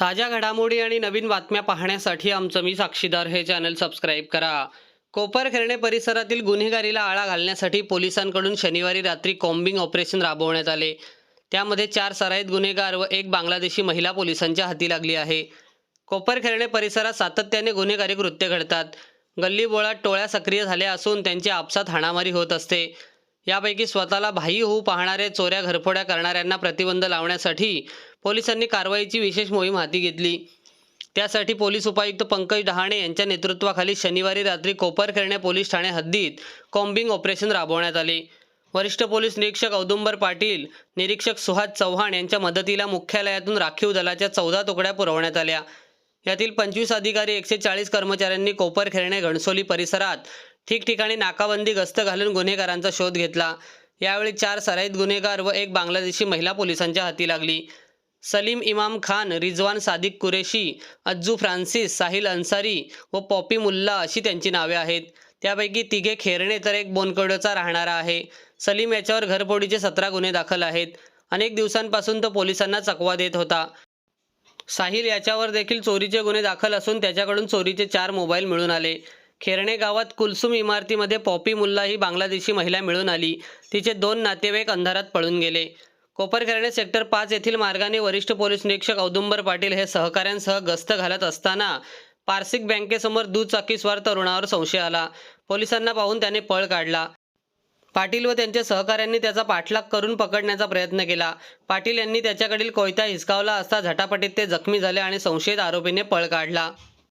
ताज्या घडामोडी आणि नवीन बातम्या पाहण्यासाठी आमचं मी साक्षीदार हे चॅनल सबस्क्राईब करा. कोपरखेरणे परिसरातील गुन्हेगारीला आळा घालण्यासाठी पोलिसांकडून शनिवारी रात्री कॉम्बिंग ऑपरेशन राबवण्यात आले. त्यामध्ये चार सराईत गुन्हेगार व एक बांगलादेशी महिला पोलिसांच्या हाती लागली आहे. कोपरखेरणे परिसरात सातत्याने गुन्हेगारी कृत्य घडतात. गल्लीबोळात टोळ्या सक्रिय झाल्या असून त्यांची आपसात हाणामारी होत असते. यापैकी स्वतःला भाई होऊ पाहणारे चोऱ्या घरफोड्या करणाऱ्यांना प्रतिबंध लावण्यासाठी पोलिसांनी कारवाईची विशेष मोहीम हाती घेतली. त्यासाठी पोलीस उपायुक्त पंकज डहाणे यांच्या नेतृत्वाखाली शनिवारी रात्री कोपरखेरणे पोलीस ठाणे हद्दीत कॉम्बिंग ऑपरेशन राबवण्यात आले. वरिष्ठ पोलीस निरीक्षक औदुंबर पाटील निरीक्षक सुहास चव्हाण यांच्या मदतीला मुख्यालयातून राखीव दलाच्या चौदा तुकड्या पुरवण्यात आल्या. यातील पंचवीस अधिकारी एकशे चाळीस कर्मचाऱ्यांनी कोपरखेरणे घणसोली परिसरात ठिकठिकाणी नाकाबंदी गस्त घालून गुन्हेगारांचा शोध घेतला. यावेळी चार सराईत गुन्हेगार व एक बांगलादेशी महिला पोलिसांच्या हाती लागली. सलीम इमाम खान रिजवान सादिक कुरेशी अज्जू फ्रान्सिस साहिल अन्सारी व पॉपी मुल्ला अशी त्यांची नावे आहेत. त्यापैकी तिघे खेरणे तर एक बोनकडोचा राहणारा आहे. सलीम याच्यावर घरफोडीचे सतरा गुन्हे दाखल आहेत. अनेक दिवसांपासून तो पोलिसांना चकवा देत होता. साहिल याच्यावर देखील चोरीचे गुन्हे दाखल असून त्याच्याकडून चोरीचे चार मोबाईल मिळून आले. खेरणे गावात कुलसुम इमारतीमध्ये पॉपी मुल्ला ही बांगलादेशी महिला मिळून आली. तिचे दोन नातेवाईक अंधारात पळून गेले. कोपरखेरणे सेक्टर पाच येथील मार्गाने वरिष्ठ पोलीस निरीक्षक औदुंबर पाटील हे सहकाऱ्यांसह गस्त घालत असताना पारसिक बँकेसमोर दुचाकीस्वार तरुणावर संशय आला. पोलिसांना पाहून त्याने पळ काढला. पाटील व त्यांच्या सहकाऱ्यांनी त्याचा पाठलाग करून पकडण्याचा प्रयत्न केला. पाटील यांनी त्याच्याकडील कोयता हिसकावला असता झटापटीत ते जखमी झाले आणि संशयित आरोपीने पळ काढला.